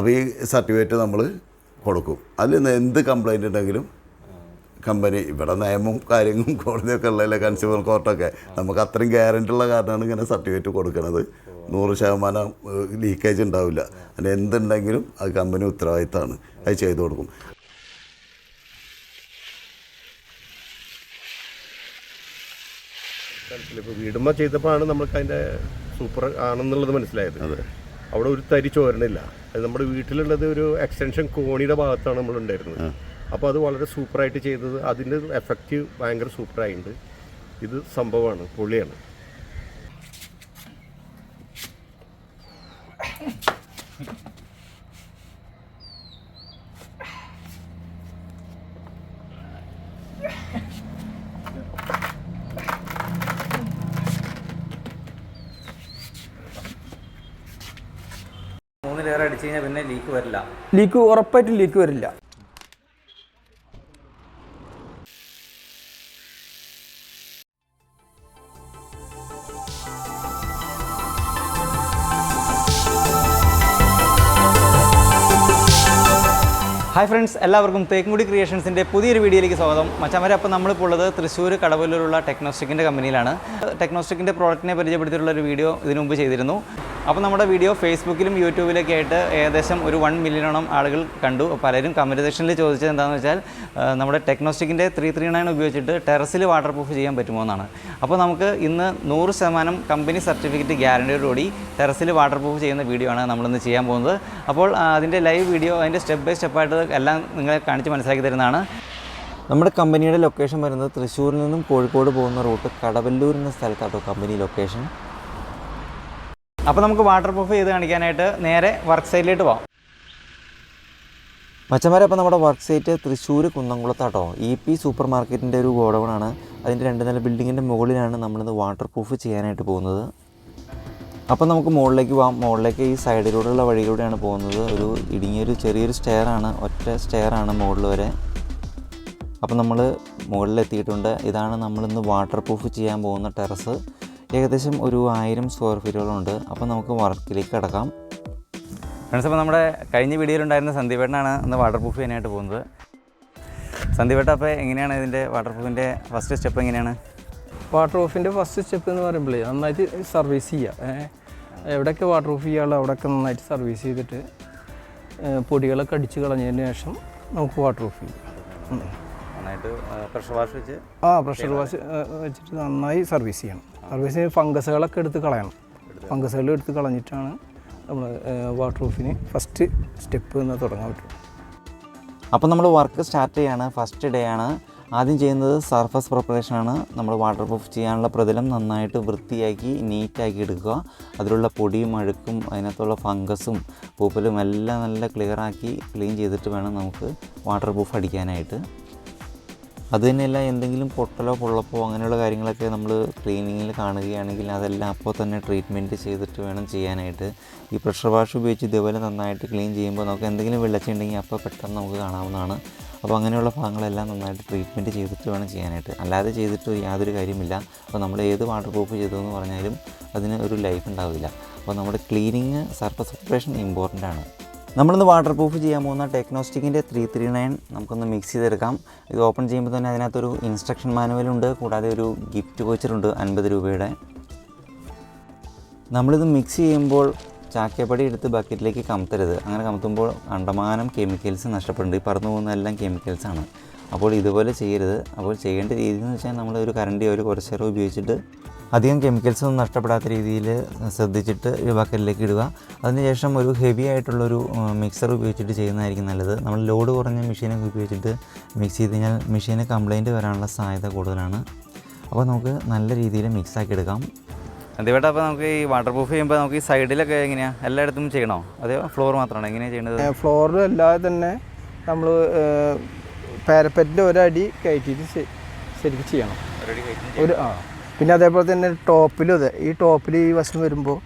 അപ്പോൾ ഈ സർട്ടിഫിക്കറ്റ് നമ്മൾ കൊടുക്കും. അതിൽ നിന്ന് എന്ത് കംപ്ലൈന്റ് ഉണ്ടെങ്കിലും കമ്പനി ഇവിടെ നിയമവും കാര്യങ്ങളും കോടതിയൊക്കെ ഉള്ളതല്ലേ കൺസ്യൂമർ കോർട്ടൊക്കെ നമുക്ക് അത്രയും ഗ്യാരണ്ടി ഉള്ള കാരണമാണ് ഇങ്ങനെ സർട്ടിഫിക്കറ്റ് കൊടുക്കുന്നത് നൂറ് ശതമാനം ലീക്കേജ് ഉണ്ടാവില്ല. അതിന് എന്തുണ്ടെങ്കിലും അത് കമ്പനി ഉത്തരവാദിത്തമാണ്. അത് ചെയ്തു കൊടുക്കും. ഇപ്പോൾ വീടുമ്പോൾ ചെയ്തപ്പോഴാണ് നമുക്ക് അതിന്റെ സൂപ്പർ ആണെന്നുള്ളത് മനസ്സിലായത്. അവിടെ ഒരു തരി ചോരണില്ല. അത് നമ്മുടെ വീട്ടിലുള്ളത് ഒരു എക്സ്റ്റൻഷൻ കോണിയുടെ ഭാഗത്താണ് നമ്മൾ ഉണ്ടായിരുന്നത്. അപ്പോൾ അത് വളരെ സൂപ്പറായിട്ട് ചെയ്തത്. അതിന്റെ എഫക്റ്റ് ഭയങ്കര സൂപ്പറായിട്ടുണ്ട് ഇത് സംഭവമാണ് പൊളിയാണ്. മൂന്ന് ലെയർ അടിച്ചു കഴിഞ്ഞാൽ പിന്നെ ലീക്ക് വരില്ല. ലീക്ക് ഉറപ്പായിട്ടും ലീക്ക് വരില്ല. ഹായ് ഫ്രണ്ട്സ് എല്ലാവർക്കും തേക്കുംകുടി ക്രിയേഷൻസിന്റെ പുതിയൊരു വീഡിയോയിലേക്ക് സ്വാഗതം. മച്ചാമരെ അപ്പോൾ നമ്മളിപ്പോൾ ഉള്ളത് തൃശ്ശൂർ കടവല്ലൂരുള്ള ടെക്നോസ്റ്റിക്കിന്റെ കമ്പനിയിലാണ് ടെക്നോസ്റ്റിക്കിന്റെ പ്രോഡക്റ്റിനെ പരിചയപ്പെടുത്തിയിട്ടുള്ള ഒരു വീഡിയോ ഇതിനു മുമ്പ് ചെയ്തിരുന്നു. അപ്പോൾ നമ്മുടെ വീഡിയോ ഫേസ്ബുക്കിലും യൂട്യൂബിലൊക്കെ ആയിട്ട് ഏകദേശം ഒരു വൺ മില്യണോളം ആളുകൾ കണ്ടു. പലരും കമന്റ് സെക്ഷനിൽ ചോദിച്ചത് എന്താണെന്ന് വെച്ചാൽ നമ്മുടെ ടെക്നോസ്റ്റിക്കിന്റെ ത്രീ ത്രീ നയൻ ഉപയോഗിച്ചിട്ട് ടെറസിൽ വാട്ടർ പ്രൂഫ് ചെയ്യാൻ പറ്റുമോ എന്നാണ്. അപ്പോൾ നമുക്ക് ഇന്ന് നൂറ് ശതമാനം കമ്പനി സർട്ടിഫിക്കറ്റ് ഗ്യാരണ്ടിയോടുകൂടി ടെറസിൽ വാട്ടർ പ്രൂഫ് ചെയ്യുന്ന വീഡിയോ ആണ് നമ്മളിന്ന് ചെയ്യാൻ പോകുന്നത്. അപ്പോൾ അതിന്റെ ലൈവ് വീഡിയോ അതിന്റെ സ്റ്റെപ്പ് ബൈ സ്റ്റെപ്പായിട്ട് എല്ലാം നിങ്ങളെ കാണിച്ച് മനസ്സിലാക്കി തരുന്നതാണ്. നമ്മുടെ കമ്പനിയുടെ ലൊക്കേഷൻ വരുന്നത് തൃശ്ശൂരിൽ നിന്നും കോഴിക്കോട് പോകുന്ന റൂട്ട് കടവല്ലൂർ എന്ന സ്ഥലത്താട്ടോ കമ്പനി ലൊക്കേഷൻ അപ്പോൾ നമുക്ക് വാട്ടർ പ്രൂഫ് ചെയ്ത് കാണിക്കാനായിട്ട് നേരെ വർക്ക് സൈറ്റിലേക്ക് പോകാം മച്ചന്മാരെ അപ്പോൾ നമ്മുടെ വർക്ക് സൈറ്റ് തൃശ്ശൂർ കുന്നംകുളത്താട്ടോ. ഇ പി സൂപ്പർ മാർക്കറ്റിന്റെ ഒരു ഗോഡൗണാണ് അതിന്റെ രണ്ട് നില ബിൽഡിങ്ങിന്റെ മുകളിലാണ് നമ്മളിത് വാട്ടർ പ്രൂഫ് ചെയ്യാനായിട്ട് പോകുന്നത്. അപ്പോൾ നമുക്ക് മുകളിലേക്ക് പോകാം മുകളിലേക്ക് ഈ സൈഡിലൂടെയുള്ള വഴിയിലൂടെയാണ് പോകുന്നത്. ഒരു ഇടുങ്ങിയൊരു ചെറിയൊരു സ്റ്റെയറാണ് ഒറ്റ സ്റ്റെയറാണ് മുകളിൽ വരെ. അപ്പോൾ നമ്മൾ മുകളിലെത്തിയിട്ടുണ്ട്. ഇതാണ് നമ്മളിന്ന് വാട്ടർ പ്രൂഫ് ചെയ്യാൻ പോകുന്ന ടെറസ് ഏകദേശം ഒരു ആയിരം സ്ക്വയർ ഫീറ്റുകളുണ്ട് അപ്പോൾ നമുക്ക് വർക്കിലേക്ക് കിടക്കാം. ഫ്രണ്ട്സ് അപ്പോൾ നമ്മുടെ കഴിഞ്ഞ വീഡിയോയിലുണ്ടായിരുന്ന സന്ദീപേട്ടനാണ് ഇന്ന് വാട്ടർ പ്രൂഫ് ചെയ്യാനായിട്ട് പോകുന്നത്. സന്ദീപേട്ട അപ്പോൾ എങ്ങനെയാണ് ഇതിന്റെ വാട്ടർ പ്രൂഫിന്റെ ഫസ്റ്റ് സ്റ്റെപ്പ് എങ്ങനെയാണ്? വാട്ടർ പ്രൂഫിന്റെ ഫസ്റ്റ് സ്റ്റെപ്പ് എന്ന് പറയുമ്പോഴേ നന്നായിട്ട് സർവീസ് ചെയ്യുക എവിടെയൊക്കെ വാട്ടർ പ്രൂഫ് ചെയ്യാനുള്ള അവിടെയൊക്കെ നന്നായിട്ട് സർവീസ് ചെയ്തിട്ട് പൊടികളൊക്കെ അടിച്ച് കളഞ്ഞതിന് ശേഷം നമുക്ക് വാട്ടർ പ്രൂഫ് ചെയ്യാം. നന്നായിട്ട് പ്രഷർ വാഷ് വെച്ച് ആ പ്രഷർ വാഷ് വെച്ചിട്ട് നന്നായി സർവീസ് ചെയ്യണം. സർവീസ് ചെയ്ത് ഫംഗസുകളൊക്കെ എടുത്ത് കളയണം. ഫംഗസുകൾ എടുത്ത് കളഞ്ഞിട്ടാണ് നമ്മൾ വാട്ടർ പ്രൂഫിന് ഫസ്റ്റ് സ്റ്റെപ്പ് എന്ന് തുടങ്ങാൻ പറ്റും അപ്പോൾ നമ്മൾ വർക്ക് സ്റ്റാർട്ട് ചെയ്യാണ് ഫസ്റ്റ് ഡേ ആണ്. ആദ്യം ചെയ്യുന്നത് സർഫസ് പ്രിപ്പറേഷനാണ് നമ്മൾ വാട്ടർ പ്രൂഫ് ചെയ്യാനുള്ള പ്രതലം നന്നായിട്ട് വൃത്തിയാക്കി നീറ്റാക്കി എടുക്കുക. അതിലുള്ള പൊടിയും അഴുക്കും അതിനകത്തുള്ള ഫംഗസും പൂപ്പലും എല്ലാം നല്ല ക്ലിയറാക്കി ക്ലീൻ ചെയ്തിട്ട് വേണം നമുക്ക് വാട്ടർ പ്രൂഫ് അടിക്കാനായിട്ട്. അത് തന്നെയല്ല എന്തെങ്കിലും പൊട്ടലോ പൊള്ളപ്പോ അങ്ങനെയുള്ള കാര്യങ്ങളൊക്കെ നമ്മൾ ക്ലീനിങ്ങിൽ കാണുകയാണെങ്കിൽ അതെല്ലാം അപ്പോൾ തന്നെ ട്രീറ്റ്മെന്റ് ചെയ്തിട്ട് വേണം ചെയ്യാനായിട്ട്. ഈ പ്രഷർ വാഷ് ഉപയോഗിച്ച് ഇതേപോലെ നന്നായിട്ട് ക്ലീൻ ചെയ്യുമ്പോൾ നമുക്ക് എന്തെങ്കിലും വെള്ളച്ച ഉണ്ടെങ്കിൽ അപ്പോൾ പെട്ടെന്ന് നമുക്ക് കാണാവുന്നതാണ്. അപ്പോൾ അങ്ങനെയുള്ള ഭാഗങ്ങളെല്ലാം നന്നായിട്ട് ട്രീറ്റ്മെന്റ് ചെയ്തിട്ട് വേണം ചെയ്യാനായിട്ട്. അല്ലാതെ ചെയ്തിട്ട് യാതൊരു കാര്യമില്ല. അപ്പോൾ നമ്മൾ ഏത് വാട്ടർ പ്രൂഫ് ചെയ്തു എന്ന് പറഞ്ഞാലും അതിന് ഒരു ലൈഫ് ഉണ്ടാവില്ല. അപ്പോൾ നമ്മുടെ ക്ലീനിങ് സർഫസ് ഓപ്പറേഷൻ ഇമ്പോർട്ടന്റ് ആണ്. നമ്മളിന്ന് വാട്ടർ പ്രൂഫ് ചെയ്യാൻ പോകുന്ന ടെക്നോസ്റ്റിക്കിന്റെ ത്രീ ത്രീ നയൻ നമുക്കൊന്ന് മിക്സ് ചെയ്തെടുക്കാം. ഇത് ഓപ്പൺ ചെയ്യുമ്പോൾ തന്നെ അതിനകത്തൊരു ഇൻസ്ട്രക്ഷൻ മാനുവലുണ്ട് കൂടാതെ ഒരു ഗിഫ്റ്റ് വോച്ചറുണ്ട് അൻപത് രൂപയുടെ. നമ്മളിത് മിക്സ് ചെയ്യുമ്പോൾ ചാക്കപ്പടി എടുത്ത് ബക്കറ്റിലേക്ക് കമത്തരുത്. അങ്ങനെ കമത്തുമ്പോൾ കണ്ടമാനം കെമിക്കൽസ് നഷ്ടപ്പെടുന്നുണ്ട്. ഈ പറന്നു പോകുന്നതെല്ലാം കെമിക്കൽസാണ് അപ്പോൾ ഇതുപോലെ ചെയ്യരുത്. അപ്പോൾ ചെയ്യേണ്ട രീതി എന്ന് വെച്ചാൽ നമ്മൾ ഒരു കറണ്ടിയോ ഒരു കുറച്ചേരോ ഉപയോഗിച്ചിട്ട് അധികം കെമിക്കൽസ് ഒന്നും നഷ്ടപ്പെടാത്ത രീതിയിൽ ശ്രദ്ധിച്ചിട്ട് ഒരു ബക്കറ്റിലേക്ക് ഇടുക അതിനുശേഷം ഒരു ഹെവി ആയിട്ടുള്ളൊരു മിക്സർ ഉപയോഗിച്ചിട്ട് ചെയ്യുന്നതായിരിക്കും നല്ലത്. നമ്മൾ ലോഡ് കുറഞ്ഞ മെഷീനൊക്കെ ഉപയോഗിച്ചിട്ട് മിക്സ് ചെയ്ത് കഴിഞ്ഞാൽ മെഷീന് കംപ്ലൈന്റ് വരാനുള്ള സാധ്യത കൂടുതലാണ്. അപ്പോൾ നമുക്ക് നല്ല രീതിയിൽ മിക്സ് ആക്കി എടുക്കാം. അതേപോലെ അപ്പോൾ നമുക്ക് ഈ വാട്ടർ പ്രൂഫ് ചെയ്യുമ്പോൾ നമുക്ക് ഈ സൈഡിലൊക്കെ എങ്ങനെയാണ് എല്ലായിടത്തും ചെയ്യണോ? അതോ ഫ്ലോർ മാത്രമാണ് എങ്ങനെയാണ് ചെയ്യേണ്ടത് ഫ്ലോറിലും അല്ലാതെ തന്നെ നമ്മൾ പാരപ്പറ്റിന്റെ ഒരടി കയറ്റിയിട്ട് ശരിക്കും ചെയ്യണം. ഒരു ആ. പിന്നെ അതേപോലെ തന്നെ ടോപ്പിലും അതെ ഈ ടോപ്പിൽ ഈ വശം വരുമ്പോൾ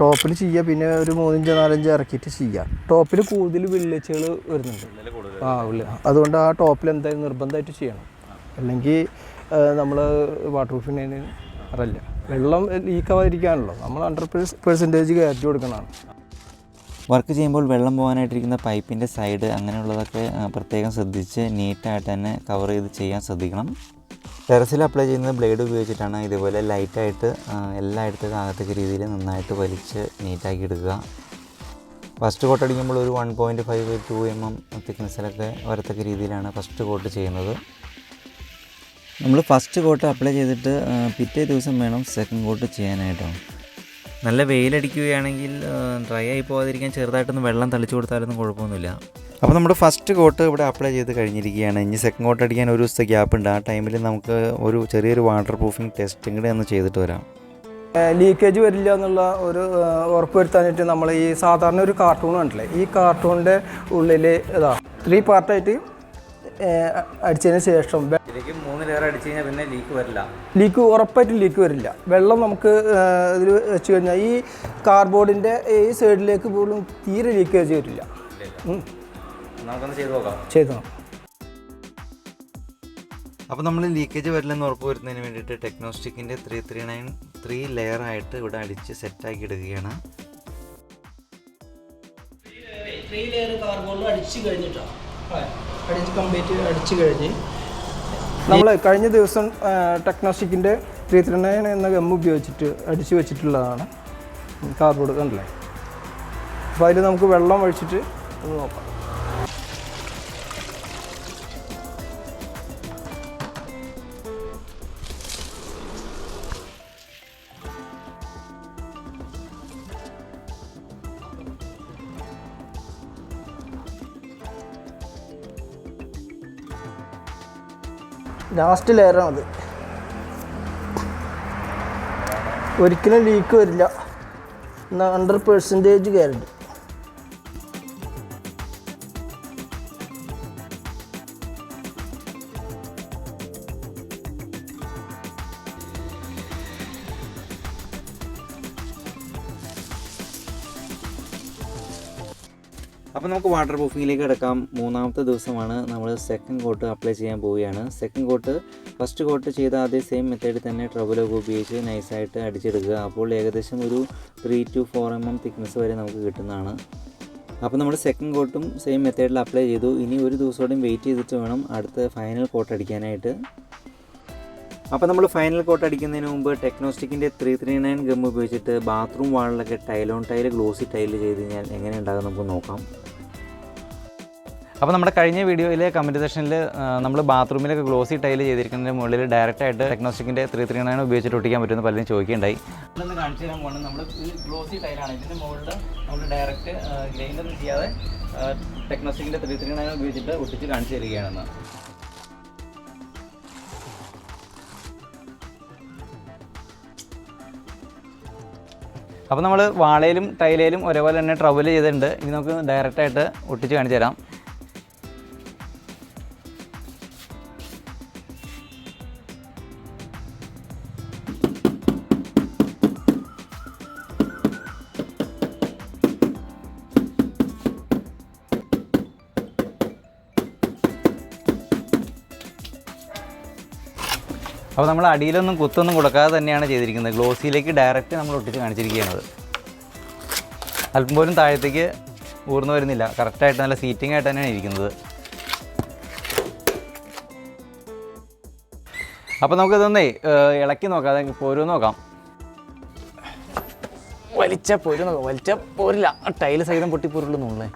ടോപ്പിൽ ചെയ്യുക പിന്നെ ഒരു മൂന്നിഞ്ച് നാലഞ്ച് ഇറക്കിയിട്ട് ചെയ്യുക ടോപ്പിൽ കൂടുതൽ വിള്ളിച്ചുകൾ വരുന്നുണ്ട്. ആ ഉള്ളു. അതുകൊണ്ട് ആ ടോപ്പിൽ എന്തായാലും നിർബന്ധമായിട്ട് ചെയ്യണം. അല്ലെങ്കിൽ നമ്മൾ വാട്ടർ പ്രൂഫിന് അറിയില്ല. വെള്ളം ലീക്കാവാതിരിക്കാനല്ലോ നമ്മൾ ഹൺഡ്രഡ് പെർസെന്റേജ് കയറ്റി കൊടുക്കണതാണ്. വർക്ക് ചെയ്യുമ്പോൾ വെള്ളം പോകാനായിട്ടിരിക്കുന്ന പൈപ്പിന്റെ സൈഡ് അങ്ങനെയുള്ളതൊക്കെ പ്രത്യേകം ശ്രദ്ധിച്ച് നീറ്റായിട്ട് തന്നെ കവർ ചെയ്ത് ചെയ്യാൻ ശ്രദ്ധിക്കണം. ടെറസിൽ അപ്ലൈ ചെയ്യുന്നത് ബ്ലേഡ് ഉപയോഗിച്ചിട്ടാണ്. ഇതുപോലെ ലൈറ്റായിട്ട് എല്ലായിടത്തും ആകത്തക്ക രീതിയിൽ നന്നായിട്ട് വലിച്ച് നീറ്റാക്കി എടുക്കുക. ഫസ്റ്റ് കോട്ട് അടിക്കുമ്പോൾ ഒരു one point five two M M തിക്നെസ്സിലൊക്കെ വരത്തക്ക രീതിയിലാണ് ഫസ്റ്റ് കോട്ട് ചെയ്യുന്നത്. നമ്മൾ ഫസ്റ്റ് കോട്ട് അപ്ലൈ ചെയ്തിട്ട് പിറ്റേ ദിവസം വേണം സെക്കൻഡ് കോട്ട് ചെയ്യാനായിട്ടോ. നല്ല വെയിലടിക്കുകയാണെങ്കിൽ ഡ്രൈ ആയി പോകാതിരിക്കാൻ ചെറുതായിട്ടൊന്ന് വെള്ളം തളിച്ചു കൊടുത്താലൊന്നും കുഴപ്പമൊന്നുമില്ല. അപ്പോൾ നമ്മുടെ ഫസ്റ്റ് കോട്ട് ഇവിടെ അപ്ലൈ ചെയ്ത് കഴിഞ്ഞിരിക്കുകയാണ്. ഇനി സെക്കൻഡ് കോട്ട് അടിക്കാൻ ഒരു ദിവസത്തെ ഗ്യാപ്പ് ഉണ്ട്. ആ ടൈമിൽ നമുക്ക് ഒരു ചെറിയൊരു വാട്ടർ പ്രൂഫിങ് ടെസ്റ്റും കൂടെ ഒന്ന് ചെയ്തിട്ട് വരാം. ലീക്കേജ് വരില്ല എന്നുള്ള ഒരു ഉറപ്പ് വരുത്താനായിട്ട് നമ്മൾ ഈ സാധാരണ ഒരു കാർട്ടൂൺ കണ്ടില്ലേ? ഈ കാർട്ടൂണിന്റെ ഉള്ളിൽ ഇതാ ത്രീ പാർട്ടായിട്ട് അടിച്ചതിന് ശേഷം ഇതിലേക്ക് മൂന്ന് ലെയർ അടിച്ചു കഴിഞ്ഞാൽ പിന്നെ ലീക്ക് വരില്ല. ലീക്ക് ഉറപ്പായിട്ടും ലീക്ക് വരില്ല. വെള്ളം നമുക്ക് ഇതിൽ വെച്ച് കഴിഞ്ഞാൽ ഈ കാർബോർഡിന്റെ ഈ സൈഡിലേക്ക് പോലും തീരെ ലീക്കേജ് വരില്ല. നമുക്കൊന്ന് ചെയ്ത് നോക്കാം. ചെയ്തു നോക്കാം. അപ്പോൾ നമ്മൾ ലീക്കേജ് വരില്ലെന്ന് ഉറപ്പ് വരുന്നതിന് വേണ്ടിയിട്ട് ടെക്നോസ്റ്റിക്കിന്റെ three three nine three layer ആയിട്ട് ഇവിടെ അടിച്ച് സെറ്റാക്കി എടുക്കുകയാണ് ത്രീ ലെയർ കാർബോണിൽ അടിച്ച് കഴിഞ്ഞിട്ടാണ് അടിച്ച് നമ്മൾ കഴിഞ്ഞ ദിവസം ടെക്നോസ്റ്റിക്കിന്റെ ത്രീ ത്രീ നയൻ എന്ന ഗം ഉപയോഗിച്ചിട്ട് അടിച്ചു വെച്ചിട്ടുള്ളതാണ്. കാർബോർഡ് കണ്ടല്ലേ? അപ്പോൾ അതിൽ നമുക്ക് വെള്ളം ഒഴിച്ചിട്ട് നോക്കാം. ലാസ്റ്റ് ലെയറാണത് ഒരിക്കലും ലീക്ക് വരില്ല. എന്നാൽ ഹൺഡ്രഡ് പെർസെന്റേജ് ഗ്യാരണ്ടി അപ്പോൾ നമുക്ക് വാട്ടർ പ്രൂഫിങ്ങിലേക്ക് കിടക്കാം. മൂന്നാമത്തെ ദിവസമാണ് നമ്മൾ സെക്കൻഡ് കോട്ട് അപ്ലൈ ചെയ്യാൻ പോവുകയാണ്. സെക്കൻഡ് കോട്ട് ഫസ്റ്റ് കോട്ട് ചെയ്ത അതേ സെയിം മെത്തേഡിൽ തന്നെ ട്രബിലൊക്കെ ഉപയോഗിച്ച് നൈസായിട്ട് അടിച്ചെടുക്കുക. അപ്പോൾ ഏകദേശം ഒരു three two four M M thickness വരെ നമുക്ക് കിട്ടുന്നതാണ്. അപ്പോൾ നമ്മൾ സെക്കൻഡ് കോട്ടും സെയിം മെത്തേഡിൽ അപ്ലൈ ചെയ്തു. ഇനി ഒരു ദിവസത്തോടെയും വെയിറ്റ് ചെയ്തിട്ട് വേണം അടുത്ത ഫൈനൽ കോട്ട് അടിക്കാനായിട്ട്. അപ്പോൾ നമ്മൾ ഫൈനൽ കോട്ട് അടിക്കുന്നതിന് മുമ്പ് ടെക്നോസ്റ്റിക്കിന്റെ ത്രീ ത്രീ നയൻ ഗം ഉപയോഗിച്ചിട്ട് ബാത്റൂം വാളിലൊക്കെ ടൈലോൺ ടൈൽ ഗ്ലോസി ടൈൽ ചെയ്ത് കഴിഞ്ഞാൽ എങ്ങനെ ഉണ്ടാകും നമുക്ക് നോക്കാം. അപ്പോൾ നമ്മുടെ കഴിഞ്ഞ വീഡിയോയിലെ കമന്റ് സെക്ഷനിൽ നമ്മൾ ബാത്റൂമിലൊക്കെ ഗ്ലോസി ടൈൽ ചെയ്തിരിക്കുന്നതിന് മുകളിൽ ഡയറക്റ്റ് ആയിട്ട് ടെക്നോസ്റ്റിക്കിന്റെ ത്രീ ത്രീ നയൻ ഉപയോഗിച്ചിട്ട് ഒട്ടിക്കാൻ പറ്റുന്ന പലരും ചോദിക്കുകയുണ്ടായി. ഒന്ന് കാണിച്ചു തരാൻ പോകണം നമ്മൾ ഈ ഗ്ലോസി ടൈലാണ് ഇതിന്റെ മുകളിൽ നമ്മൾ ഡയറക്റ്റ് ഗ്രൈൻഡൊന്നും ചെയ്യാതെ ടെക്നോസ്റ്റിക്കിന്റെ ത്രീ ത്രീ നയൻ ഉപയോഗിച്ചിട്ട് ഒട്ടിച്ച് കാണിച്ചു തരികയാണെന്ന്. അപ്പോൾ നമ്മൾ വാളയിലും ടൈലയിലും ഒരേപോലെ തന്നെ ട്രവൽ ചെയ്തിട്ടുണ്ട്. ഇനി നമുക്ക് ഡയറക്റ്റായിട്ട് ഒട്ടിച്ച് കാണിച്ചു തരാം. അപ്പോൾ നമ്മൾ അടിയിലൊന്നും കുത്തൊന്നും കൊടുക്കാതെ തന്നെയാണ് ചെയ്തിരിക്കുന്നത്. ഗ്ലോസിയിലേക്ക് ഡയറക്റ്റ് നമ്മൾ ഒട്ടിച്ച് കാണിച്ചിരിക്കുകയാണത് അല്പം പോലും താഴത്തേക്ക് ഊർന്നു വരുന്നില്ല. കറക്റ്റായിട്ട് നല്ല സീറ്റിംഗ് ആയിട്ട് തന്നെയാണ് ഇരിക്കുന്നത്. അപ്പോൾ നമുക്കിതൊന്നേ ഇളക്കി നോക്കാം. അതെ പോരും നോക്കാം. വലിച്ച പോരും നോക്കാം. വലിച്ച പോരില്ല. ടൈൽ സഹിതം പൊട്ടിപ്പോരുള്ളൂ എന്നുള്ളേ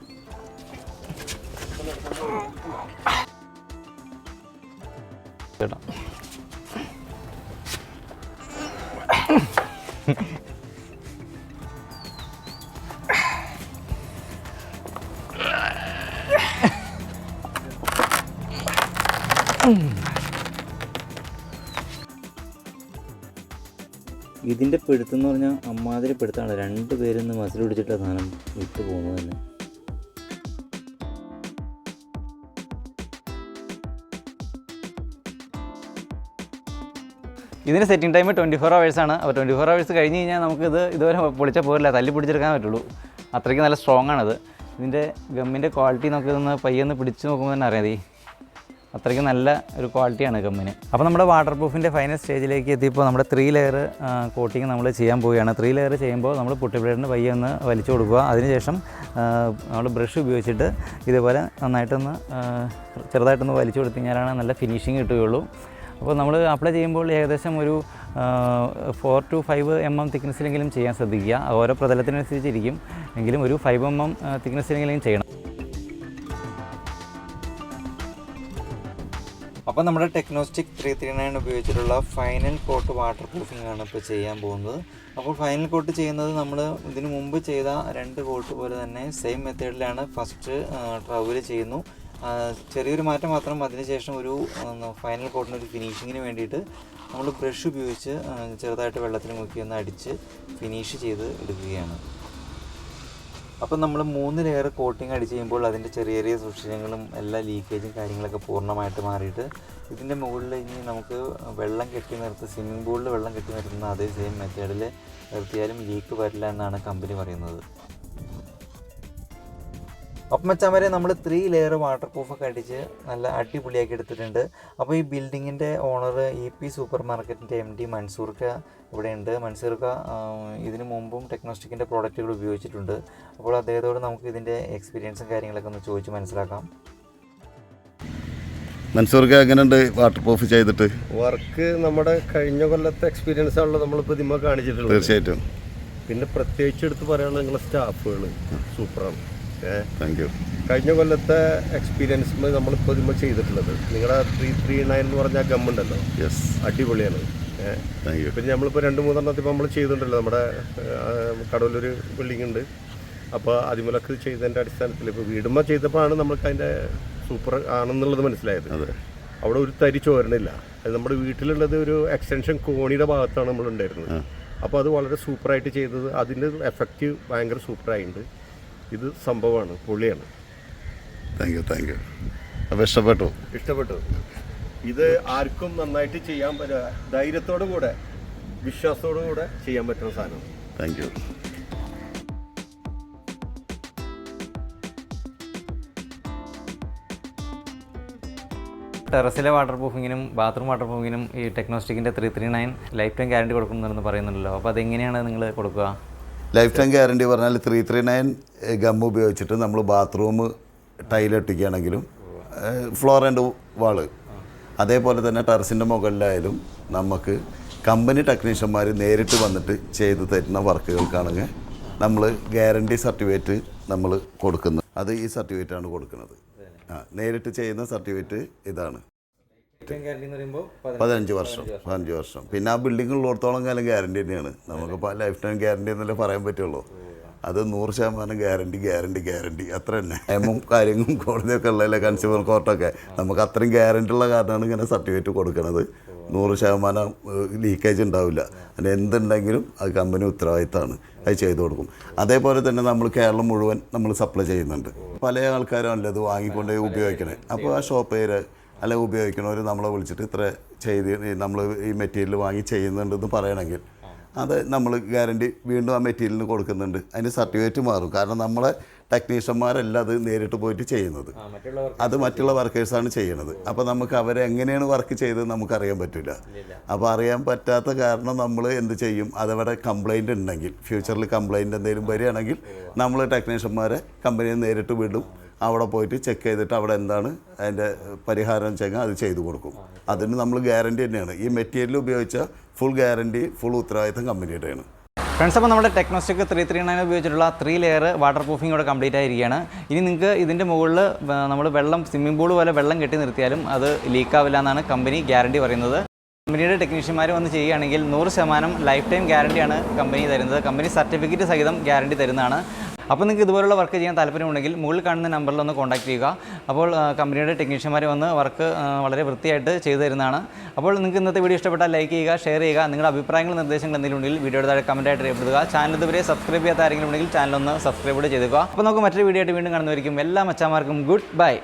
ഇതിന്റെ പിടുത്തെന്ന് പറഞ്ഞാൽ അമ്മാതിരി പിടുത്താണ് രണ്ട് മസിൽ പിടിച്ചിട്ടാണ് സാധനം വിട്ടു പോകുന്നത് തന്നെ. ഇതിന് സെറ്റിംഗ് ടൈം ട്വന്റി ഫോർ ആണ്. അപ്പോൾ ട്വന്റി ഫോർ അവേഴ്സ് കഴിഞ്ഞ് കഴിഞ്ഞാൽ നമുക്കിത് ഇതുവരെ പൊളിച്ചാൽ പോരില്ല? തല്ലി പിടിച്ചെടുക്കാൻ പറ്റുള്ളൂ. അത്രയ്ക്ക് നല്ല സ്ട്രോങ് ആണത്. ഇതിന്റെ ഗമ്മിന്റെ ക്വാളിറ്റി നമുക്ക് ഇതൊന്ന് പയ്യൊന്ന് പിടിച്ച് നോക്കുമ്പോൾ തന്നെ അറിയാം അത്രയ്ക്ക് നല്ല ഒരു ക്വാളിറ്റിയാണ് ഗമ്മിന് അപ്പോൾ നമ്മുടെ വാട്ടർ പ്രൂഫിന്റെ ഫൈനൽ സ്റ്റേജിലേക്ക് എത്തിയപ്പോൾ നമ്മുടെ ത്രീ ലെയർ കോട്ടിങ് നമ്മൾ ചെയ്യാൻ പോവുകയാണ്. ത്രീ ലെയർ ചെയ്യുമ്പോൾ നമ്മൾ പുട്ടിബ്ലേഡിന് പയ്യെ ഒന്ന് വലിച്ചു കൊടുക്കുക. അതിനുശേഷം നമ്മൾ ബ്രഷ് ഉപയോഗിച്ചിട്ട് ഇതേപോലെ നന്നായിട്ടൊന്ന് ചെറുതായിട്ടൊന്ന് വലിച്ചു കൊടുത്തു കഴിഞ്ഞാലാണ് നല്ല ഫിനിഷിങ് കിട്ടുകയുള്ളൂ. അപ്പോൾ നമ്മൾ അപ്ലൈ ചെയ്യുമ്പോൾ ഏകദേശം ഒരു four two five M M തിക്നെസ്സിലെങ്കിലും ചെയ്യാൻ ശ്രദ്ധിക്കുക. ഓരോ പ്രതലത്തിനനുസരിച്ചിരിക്കും. എങ്കിലും ഒരു ഫൈവ് എം എം തിക്നെസ്സിലെങ്കിലും ചെയ്യണം. അപ്പോൾ നമ്മുടെ ടെക്നോസ്റ്റിക് ത്രീ ത്രീ നയൻ ഉപയോഗിച്ചിട്ടുള്ള ഫൈനൽ കോട്ട് വാട്ടർ പ്രൂഫിംഗ് ആണ് ഇപ്പോൾ ചെയ്യാൻ പോകുന്നത്. അപ്പോൾ ഫൈനൽ കോട്ട് ചെയ്യുന്നത് നമ്മൾ ഇതിനു മുമ്പ് ചെയ്ത രണ്ട് കോട്ട് പോലെ തന്നെ സെയിം മെത്തേഡിലാണ് ഫസ്റ്റ് ട്രവൽ ചെയ്യുന്നു. ചെറിയൊരു മാറ്റം മാത്രം അതിനുശേഷം ഒരു ഫൈനൽ കോട്ടിന് ഒരു ഫിനിഷിങ്ങിന് വേണ്ടിയിട്ട് നമ്മൾ ബ്രഷ് ഉപയോഗിച്ച് ചെറുതായിട്ട് വെള്ളത്തിൽ മുക്കി ഒന്ന് അടിച്ച് ഫിനിഷ് ചെയ്ത് എടുക്കുകയാണ്. അപ്പം നമ്മൾ മൂന്ന് ലെയർ കോട്ടിങ് അടിച്ച് കഴിയുമ്പോൾ അതിന്റെ ചെറിയ ചെറിയ സുഷിരങ്ങളും എല്ലാ ലീക്കേജും കാര്യങ്ങളൊക്കെ പൂർണമായിട്ട് മാറിയിട്ട് ഇതിന്റെ മുകളിൽ ഇനി നമുക്ക് വെള്ളം കെട്ടി നിർത്തി സ്വിമ്മിംഗ് പൂളിൽ വെള്ളം കെട്ടി നിർത്തുന്ന അതേ സെയിം മെത്തേഡിൽ നിർത്തിയാലും ലീക്ക് വരില്ല എന്നാണ് കമ്പനി പറയുന്നത്. അപ്പം നമ്മൾ ത്രീ ലെയർ വാട്ടർ പ്രൂഫൊക്കെ അടിച്ച് നല്ല അടിപൊളിയാക്കി എടുത്തിട്ടുണ്ട്. അപ്പോൾ ഈ ബിൽഡിങ്ങിന്റെ ഓണർ ഇ പി സൂപ്പർ മാർക്കറ്റിന്റെ എം ഡി മൻസൂർക്ക ഇവിടെയുണ്ട് മൻസൂർക്ക ഇതിന് മുമ്പും ടെക്നോസ്റ്റിക്കിന്റെ പ്രോഡക്റ്റുകൾ ഉപയോഗിച്ചിട്ടുണ്ട്. അപ്പോൾ അദ്ദേഹത്തോട് നമുക്ക് ഇതിന്റെ എക്സ്പീരിയൻസും കാര്യങ്ങളൊക്കെ ഒന്ന് ചോദിച്ച് മനസ്സിലാക്കാം. മൻസൂർക്ക് എങ്ങനെയുണ്ട് വാട്ടർ പ്രൂഫ് ചെയ്തിട്ട്? വർക്ക് നമ്മുടെ കഴിഞ്ഞ കൊല്ലത്തെ എക്സ്പീരിയൻസ് ആണല്ലോ നമ്മളിപ്പോൾ ഇതിമ്മ കാണിച്ചിട്ടുള്ളത്. തീർച്ചയായിട്ടും. പിന്നെ പ്രത്യേകിച്ച് എടുത്ത് പറയാനുള്ള നിങ്ങളുടെ സ്റ്റാഫുകൾ സൂപ്പറാണ്. താങ്ക് യു കഴിഞ്ഞ കൊല്ലത്തെ എക്സ്പീരിയൻസ് നമ്മളിപ്പോൾ ഇതുമ്പോൾ ചെയ്തിട്ടുള്ളത്. നിങ്ങളുടെ ത്രീ ത്രീ നയൻ എന്ന് പറഞ്ഞ ഗം ഉണ്ടല്ലോ. യെസ് അടിപൊളിയാണ്. താങ്ക് യു പിന്നെ നമ്മളിപ്പോൾ രണ്ട് മൂന്നെണ്ണത്തിൽ ഇപ്പോൾ നമ്മൾ ചെയ്തിട്ടുണ്ടല്ലോ. നമ്മുടെ കടവലൊരു ബിൽഡിംഗ് ഉണ്ട്. അപ്പോൾ അതിമുലക്ക് ചെയ്തതിന്റെ അടിസ്ഥാനത്തിൽ ഇപ്പോൾ വീടുമ്മ ചെയ്തപ്പോഴാണ് നമ്മൾക്ക് അതിന്റെ സൂപ്പർ ആണെന്നുള്ളത് മനസ്സിലായത്. അവിടെ ഒരു തരി ചോരണില്ല. അത് നമ്മുടെ വീട്ടിലുള്ളത് ഒരു എക്സ്റ്റൻഷൻ കോണിയുടെ ഭാഗത്താണ് നമ്മൾ ഉണ്ടായിരുന്നത് അപ്പോൾ അത് വളരെ സൂപ്പറായിട്ട് ചെയ്തത്. അതിന്റെ എഫക്റ്റ് ഭയങ്കര സൂപ്പറായിട്ടുണ്ട് ഇത് സംഭവമാണ് പൊളിയാണ്. താങ്ക് യു താങ്ക് യു അപ്പോൾ ഇഷ്ടപ്പെട്ടു? ഇഷ്ടപ്പെട്ടു. ഇത് ആർക്കും നന്നായിട്ട് ചെയ്യാൻ പറ്റുക ധൈര്യത്തോടു കൂടെ വിശ്വാസത്തോടു കൂടെ ചെയ്യാൻ പറ്റുന്ന സാധനം. താങ്ക് യു ടെറസിലെ വാട്ടർ പ്രൂഫിങ്ങിനും ബാത്റൂം വാട്ടർ പ്രൂഫിങ്ങിനും ഈ ടെക്നോസ്റ്റിക്കിന്റെ three three nine life time guarantee കൊടുക്കുന്നുണ്ടെന്ന് പറയുന്നുണ്ടല്ലോ. അപ്പോൾ അതെങ്ങനെയാണ് നിങ്ങൾ കൊടുക്കുക? ലൈഫ് ടൈം ഗ്യാരണ്ടി പറഞ്ഞാൽ ത്രീ ത്രീ നയൻ ഗം ഉപയോഗിച്ചിട്ട് നമ്മൾ ബാത്റൂം ടൈലൊട്ടിക്കുകയാണെങ്കിലും ഫ്ലോർ ആൻഡ് വാൾ അതേപോലെ തന്നെ ടെറസിന്റെ മുകളിലായാലും നമുക്ക് കമ്പനി ടെക്നീഷ്യന്മാർ നേരിട്ട് വന്നിട്ട് ചെയ്ത് തരുന്ന വർക്കുകൾക്കാണെങ്കിൽ നമ്മൾ ഗ്യാരണ്ടി സർട്ടിഫിക്കറ്റ് നമ്മൾ കൊടുക്കുന്നത് അത് ഈ സർട്ടിഫിക്കറ്റാണ് കൊടുക്കുന്നത്. ആ നേരിട്ട് ചെയ്യുന്ന സർട്ടിഫിക്കറ്റ് ഇതാണ്. പതിനഞ്ച് വർഷം പതിനഞ്ച് വർഷം. പിന്നെ ആ ബിൽഡിംഗ് ഉള്ളിടത്തോളം കാലം ഗ്യാരണ്ടി തന്നെയാണ്. നമുക്കിപ്പോൾ ലൈഫ് ടൈം ഗ്യാരണ്ടി എന്നല്ലേ പറയാൻ പറ്റുള്ളൂ. അത് നൂറ് ശതമാനം ഗ്യാരണ്ടി ഗ്യാരണ്ടി ഗ്യാരണ്ടി അത്ര തന്നെ. നിയമവും കാര്യങ്ങളും കോടതിയൊക്കെ ഉള്ളതല്ലേ കൺസ്യൂമർ കോർട്ടൊക്കെ നമുക്ക് അത്രയും ഗ്യാരണ്ടി ഉള്ള കാരണമാണ് ഇങ്ങനെ സർട്ടിഫിക്കറ്റ് കൊടുക്കുന്നത് നൂറ് ശതമാനം ലീക്കേജ് ഉണ്ടാവില്ല. അതിന് എന്തുണ്ടെങ്കിലും അത് കമ്പനി ഉത്തരവാദിത്തമാണ്. അത് ചെയ്തു കൊടുക്കും. അതേപോലെ തന്നെ നമ്മൾ കേരളം മുഴുവൻ നമ്മൾ സപ്ലൈ ചെയ്യുന്നുണ്ട്. പല ആൾക്കാരാണല്ലോ അത് വാങ്ങിക്കൊണ്ട് ഉപയോഗിക്കണേ. അപ്പോൾ ആ ഷോപ്പ് അല്ല ഉപയോഗിക്കണവർ നമ്മളെ വിളിച്ചിട്ട് ഇത്ര ചെയ്ത് നമ്മൾ ഈ മെറ്റീരിയൽ വാങ്ങി ചെയ്യുന്നുണ്ടെന്ന് പറയണമെങ്കിൽ അത് നമ്മൾ ഗ്യാരണ്ടി വീണ്ടും ആ മെറ്റീരിയലിന് കൊടുക്കുന്നുണ്ട്. അതിന് സർട്ടിഫിക്കറ്റ് മാറും. കാരണം നമ്മളെ ടെക്നീഷ്യന്മാരല്ല അത് നേരിട്ട് പോയിട്ട് ചെയ്യുന്നത്. അത് മറ്റുള്ള വർക്കേഴ്സാണ് ചെയ്യുന്നത് അപ്പോൾ നമുക്ക് അവരെ എങ്ങനെയാണ് വർക്ക് ചെയ്തത് നമുക്കറിയാൻ പറ്റില്ല. അപ്പോൾ അറിയാൻ പറ്റാത്ത കാരണം നമ്മൾ എന്ത് ചെയ്യും? അതവിടെ കംപ്ലൈന്റ് ഉണ്ടെങ്കിൽ ഫ്യൂച്ചറിൽ കംപ്ലൈന്റ് എന്തെങ്കിലും വരികയാണെങ്കിൽ നമ്മൾ ടെക്നീഷ്യന്മാരെ കമ്പനിയിൽ നേരിട്ട് വിടും. അവിടെ പോയിട്ട് ചെക്ക് ചെയ്തിട്ട് അവിടെ എന്താണ് അതിന്റെ പരിഹാരം വെച്ചാൽ അത് ചെയ്തു കൊടുക്കും. അതിന് നമ്മൾ ഗ്യാരണ്ടി തന്നെയാണ്. ഈ മെറ്റീരിയൽ ഉപയോഗിച്ച ഫുൾ ഗ്യാരണ്ടി ഫുൾ ഉത്തരവാദിത്തം കമ്പനിയുടെയാണ് ഫ്രണ്ട്സ് അപ്പോൾ നമ്മുടെ ടെക്നോസ്റ്റിക് ത്രീ ത്രീ നയൻ ഉപയോഗിച്ചിട്ടുള്ള ത്രീ ലെയർ വാട്ടർ പ്രൂഫിംഗ് ഇവിടെ കംപ്ലീറ്റ് ആയിരിക്കുകയാണ്. ഇനി നിങ്ങൾക്ക് ഇതിന്റെ മുകളിൽ നമ്മൾ വെള്ളം സ്വിമ്മിംഗ് പൂൾ പോലെ വെള്ളം കെട്ടി നിർത്തിയാലും അത് ലീക്കാവില്ല എന്നാണ് കമ്പനി ഗ്യാരണ്ടി പറയുന്നത്. കമ്പനിയുടെ ടെക്നീഷ്യന്മാർ വന്ന് ചെയ്യുകയാണെങ്കിൽ നൂറ് ശതമാനം ലൈഫ് ടൈം ഗ്യാരണ്ടിയാണ് കമ്പനി തരുന്നത്. കമ്പനി സർട്ടിഫിക്കറ്റ് സഹിതം ഗ്യാരണ്ടി തരുന്നതാണ്. അപ്പോൾ നിങ്ങൾക്ക് ഇതുപോലുള്ള വർക്ക് ചെയ്യാൻ താല്പര്യമുണ്ടെങ്കിൽ മുകളിൽ കാണുന്ന നമ്പറിൽ ഒന്ന് കോൺടാക്ട് ചെയ്യുക. അപ്പോൾ കമ്പനിയുടെ ടെക്നീഷ്യന്മാർ വന്ന് വർക്ക് വളരെ വൃത്തിയായിട്ട് ചെയ്തു തരുന്നതാണ്. അപ്പോൾ നിങ്ങൾക്ക് ഇന്നത്തെ വീഡിയോ ഇഷ്ടപ്പെട്ടാൽ ലൈക്ക് ചെയ്യുക ഷെയർ ചെയ്യുക. നിങ്ങളുടെ അഭിപ്രായങ്ങൾ നിർദ്ദേശങ്ങൾ എന്തെങ്കിലും ഉണ്ടെങ്കിൽ വീഡിയോയുടെ താഴെ കമന്റായിട്ട് രേഖപ്പെടുത്തുക. ചാനൽ ഇതുവരെ സബ്സ്ക്രൈബ് ചെയ്യാത്ത ആരെങ്കിലും ഉണ്ടെങ്കിൽ ചാനൽ ഒന്ന് സബ്സ്ക്രൈബ് ചെയ്തു ചെയ്തുക. അപ്പോൾ നമുക്ക് മറ്റൊരു വീഡിയോ ആയിട്ട് വീണ്ടും കാണുന്നതായിരിക്കും എല്ലാ മച്ചാമാർക്കും ഗുഡ് ബൈ